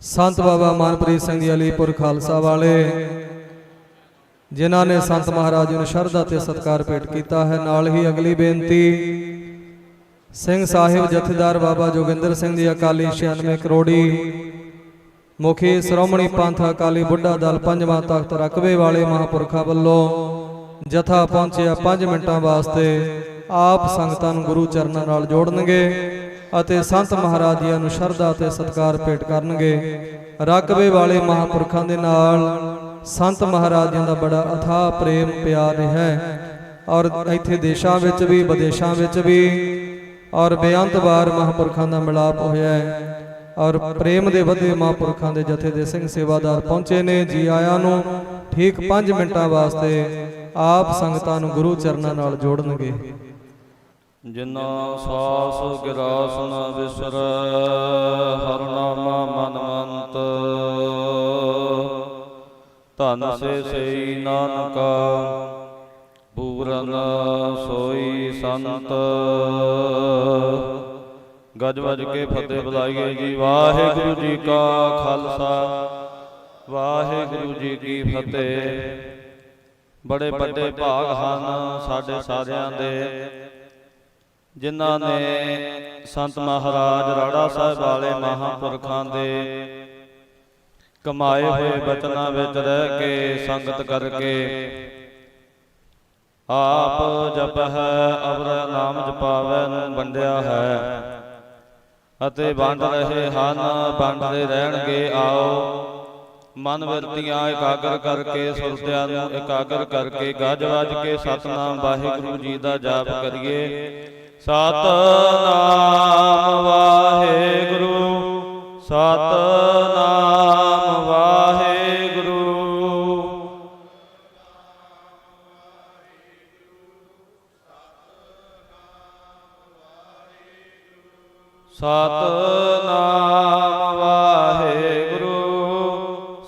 ਸੰਤ ਬਾਬਾ ਮਨਪ੍ਰੀਤ ਸਿੰਘ ਜੀ ਅਲੀਪੁਰ ਖਾਲਸਾ ਵਾਲੇ, ਜਿਨ੍ਹਾਂ ਨੇ ਸੰਤ ਮਹਾਰਾਜ ਨੂੰ ਸ਼ਰਧਾ ਤੇ ਸਤਿਕਾਰ ਭੇਟ ਕੀਤਾ ਹੈ, ਨਾਲ ਹੀ ਅਗਲੀ ਬੇਨਤੀ, ਸਿੰਘ ਸਾਹਿਬ ਜਥੇਦਾਰ ਬਾਬਾ ਜੋਗਿੰਦਰ ਸਿੰਘ ਜੀ ਅਕਾਲੀ 96 ਕਰੋੜੀ, ਮੁਖੀ ਸ਼੍ਰੋਮਣੀ ਪੰਥ ਅਕਾਲੀ ਬੁੱਢਾ ਦਲ ਪੰਜਵਾਂ ਤਖਤ ਰਕਬੇ ਵਾਲੇ ਮਹਾਪੁਰਖਾਂ ਵੱਲੋਂ ਜਥਾ ਪਹੁੰਚਿਆ 5 ਮਿੰਟਾਂ ਵਾਸਤੇ ਆਪ ਸੰਗਤਾਂ ਨੂੰ ਗੁਰੂ ਚਰਨਾਂ ਨਾਲ ਜੋੜਨਗੇ। ਅਤੇ ਸੰਤ ਮਹਾਰਾਜੀਆਂ ਨੂੰ ਸ਼ਰਧਾ ਤੇ ਸਤਿਕਾਰ ਭੇਟ ਕਰਨਗੇ। ਰਕਬੇ ਵਾਲੇ ਮਹਾਪੁਰਖਾਂ ਦੇ ਨਾਲ ਸੰਤ ਮਹਾਰਾਜਿਆਂ ਦਾ ਬੜਾ ਅਥਾਹ ਪ੍ਰੇਮ ਪਿਆਰ ਹੈ ਔਰ ਇੱਥੇ ਦੇਸ਼ਾਂ ਵਿੱਚ ਵੀ, ਵਿਦੇਸ਼ਾਂ ਵਿੱਚ ਵੀ ਔਰ ਬੇਅੰਤ ਵਾਰ ਮਹਾਪੁਰਖਾਂ ਦਾ ਮਿਲਾਪ ਹੋਇਆ ਹੈ ਔਰ ਪ੍ਰੇਮ ਦੇ ਵਧੇ ਮਹਾਪੁਰਖਾਂ ਦੇ ਜਥੇ ਦੇ ਸਿੰਘ ਸੇਵਾਦਾਰ ਪਹੁੰਚੇ ਨੇ। ਜੀ ਆਇਆਂ ਨੂੰ ਠੀਕ 5 ਮਿੰਟਾਂ ਵਾਸਤੇ ਆਪ ਸੰਗਤਾਂ ਨੂੰ ਗੁਰੂ ਚਰਨਾਂ ਨਾਲ ਜੋੜਨਗੇ। ਜਿਨਾ ਸਾਸ ਗਿਰਾਸ ਨ ਵਿਸਰ ਹਰ ਨਾਮਾ ਮਨ ਮੰਤ ਧਨ ਸੇ ਸਈ ਨਾਨਕਾ ਪੂਰਨ ਸੋਈ ਸੰਤ। ਗਜ ਵਜ ਕੇ ਫਤਿਹ ਬੁਲਾਈਏ ਜੀ ਵਾਹਿਗੁਰੂ ਜੀ ਕਾ ਖਾਲਸਾ। ਵਾਹਿਗੁਰੂ ਜੀ ਕੀ ਫਤਿਹ। ਬੜੇ ਵੱਡੇ ਭਾਗ ਹਨ ਸਾਡੇ ਸਾਰਿਆਂ ਦੇ। ਜਿਨ੍ਹਾਂ ਨੇ ਸੰਤ ਮਹਾਰਾਜ ਰਾੜਾ ਸਾਹਿਬ ਵਾਲੇ ਮਹਾਂਪੁਰਖਾਂ ਦੇ ਕਮਾਏ ਹੋਏ ਬਚਨਾਂ ਵਿੱਚ ਰਹਿ ਕੇ ਸੰਗਤ ਕਰਕੇ ਆਪ ਜਪਹਿ ਅਵਰ ਨਾਮ ਜਪਾਵੈ, ਨੂੰ ਵੰਡਿਆ ਹੈ। ਅਤੇ ਵੰਡ ਰਹੇ ਹਨ, ਵੰਡਦੇ ਰਹਿਣਗੇ, ਆਓ। ਮਨ ਵਰਤੀਆਂ ਇਕਾਗਰ ਕਰਕੇ ਸੁਰਤਿਆਂ ਨੂੰ ਇਕਾਗਰ ਕਰਕੇ ਗੱਜ ਵੱਜ ਕੇ ਸਤਨਾਮ ਵਾਹਿਗੁਰੂ ਜੀ ਦਾ ਜਾਪ ਕਰੀਏ। ਸਤਨਾਮ ਵਾਹਿਗੁਰੂ ਸਤਨਾਮ ਵਾਹਿਗੁਰੂ। ਸਤਨਾਮ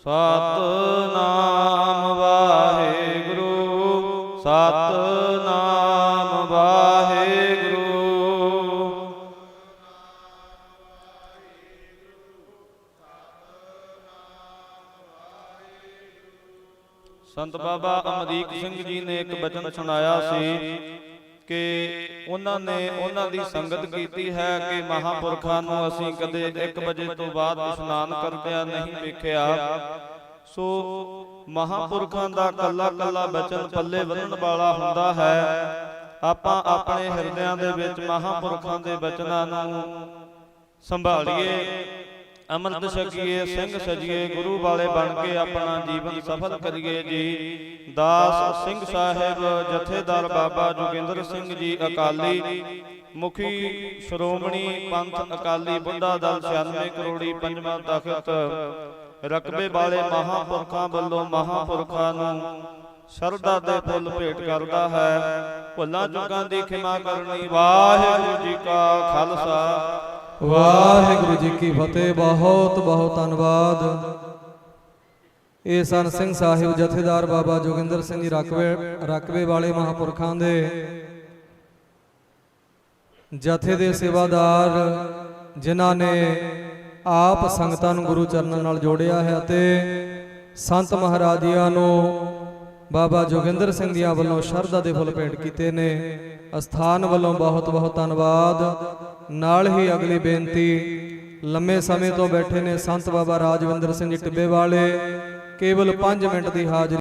ਸਤਨਾਮ ਵਾਹਿਗੁਰੂ ਸਤਨਾਮ ਵਾਹਿਗੁਰੂ। ਸੰਤ ਬਾਬਾ ਅਮਰੀਕ ਸਿੰਘ ਜੀ ਨੇ ਇੱਕ ਬਚਨ ਸੁਣਾਇਆ ਸੀ ਕਿ ਉਹਨਾਂ ਨੇ ਉਹਨਾਂ ਦੀ ਸੰਗਤ ਕੀਤੀ ਹੈ ਕਿ ਮਹਾਪੁਰਖਾਂ ਨੂੰ ਅਸੀਂ ਕਦੇ 1 ਵਜੇ ਤੋਂ ਬਾਅਦ ਇਸ਼ਨਾਨ ਕਰਦਿਆਂ ਨਹੀਂ ਵੇਖਿਆ। ਸੋ ਮਹਾਪੁਰਖਾਂ ਦਾ ਕੱਲਾ ਕੱਲਾ ਬਚਨ ਪੱਲੇ ਬੰਨਣ ਵਾਲਾ ਹੁੰਦਾ ਹੈ। ਆਪਾਂ ਆਪਣੇ ਹਿਰਦਿਆਂ ਦੇ ਵਿੱਚ ਮਹਾਪੁਰਖਾਂ ਦੇ ਬਚਨਾਂ ਨੂੰ ਸੰਭਾਲੀਏ। ਅੰਮ੍ਰਿਤ ਛਕੀਏ ਸਿੰਘ ਸਜੀਏ ਗੁਰੂ ਵਾਲੇ ਬਣ ਕੇ ਆਪਣਾ ਜੀਵਨ ਸਫਲ ਕਰੀਏ ਜੀ। ਦਾਸ ਸਿੰਘ ਸਾਹਿਬ ਜਥੇਦਾਰ ਬਾਬਾ ਜੋਗਿੰਦਰ ਸਿੰਘ ਜੀ ਅਕਾਲੀ ਮੁਖੀ ਸ਼੍ਰੋਮਣੀ ਪੰਥ ਅਕਾਲੀ ਬੁੱਢਾ ਦਲ 96 ਕਰੋੜੀ ਪੰਜਵਾਂ ਤਖਤ। ਰਕਬੇ ਵਾਲੇ ਮਹਾਪੁਰਖਾਂ ਵੱਲੋਂ ਮਹਾਪੁਰਖਾਂ ਨੂੰ ਸ਼ਰਧਾ ਦੇ ਫੁੱਲ ਭੇਟ ਕਰਦਾ ਹੈ। ਭੁੱਲਾਂ ਚੁੱਕਾਂ ਦੀ ਖਿਮਾ ਕਰਨੀ ਵਾਹਿਗੁਰੂ ਜੀ ਕਾ ਖਾਲਸਾ। ਵਾਹਿਗੁਰੂ ਜੀ ਕੀ ਫਤਿਹ। ਬਹੁਤ ਬਹੁਤ ਧੰਨਵਾਦ। ਇਹ ਸਨ ਸਿੰਘ ਸਾਹਿਬ ਜਥੇਦਾਰ ਬਾਬਾ ਜੋਗਿੰਦਰ ਸਿੰਘ ਜੀ ਰਕਵੇ ਰਕਵੇ ਵਾਲੇ ਮਹਾਪੁਰਖਾਂ ਦੇ। ਜਥੇ ਦੇ ਸੇਵਾਦਾਰ ਜਿਨ੍ਹਾਂ ਨੇ ਆਪ ਸੰਗਤਾਂ ਨੂੰ ਗੁਰੂ ਚਰਨਾਂ ਨਾਲ ਜੋੜਿਆ ਹੈ ਅਤੇ ਸੰਤ ਮਹਾਰਾਜਿਆਂ ਨੂੰ ਬਾਬਾ ਜੋਗਿੰਦਰ ਸਿੰਘ ਦੀਆਂ ਵੱਲੋਂ ਸ਼ਰਧਾ ਦੇ ਫੁੱਲ ਭੇਟ ਕੀਤੇ ਨੇ। ਅਸਥਾਨ ਵੱਲੋਂ ਬਹੁਤ ਬਹੁਤ ਧੰਨਵਾਦ। ਨਾਲ ਹੀ ਅਗਲੀ ਬੇਨਤੀ, ਲੰਮੇ ਸਮੇਂ ਤੋਂ ਬੈਠੇ ਨੇ ਸੰਤ ਬਾਬਾ ਰਾਜਵਿੰਦਰ ਸਿੰਘ ਟਿੱਬੇ ਵਾਲੇ, ਕੇਵਲ 5 ਮਿੰਟ ਦੀ ਹਾਜ਼ਰੀ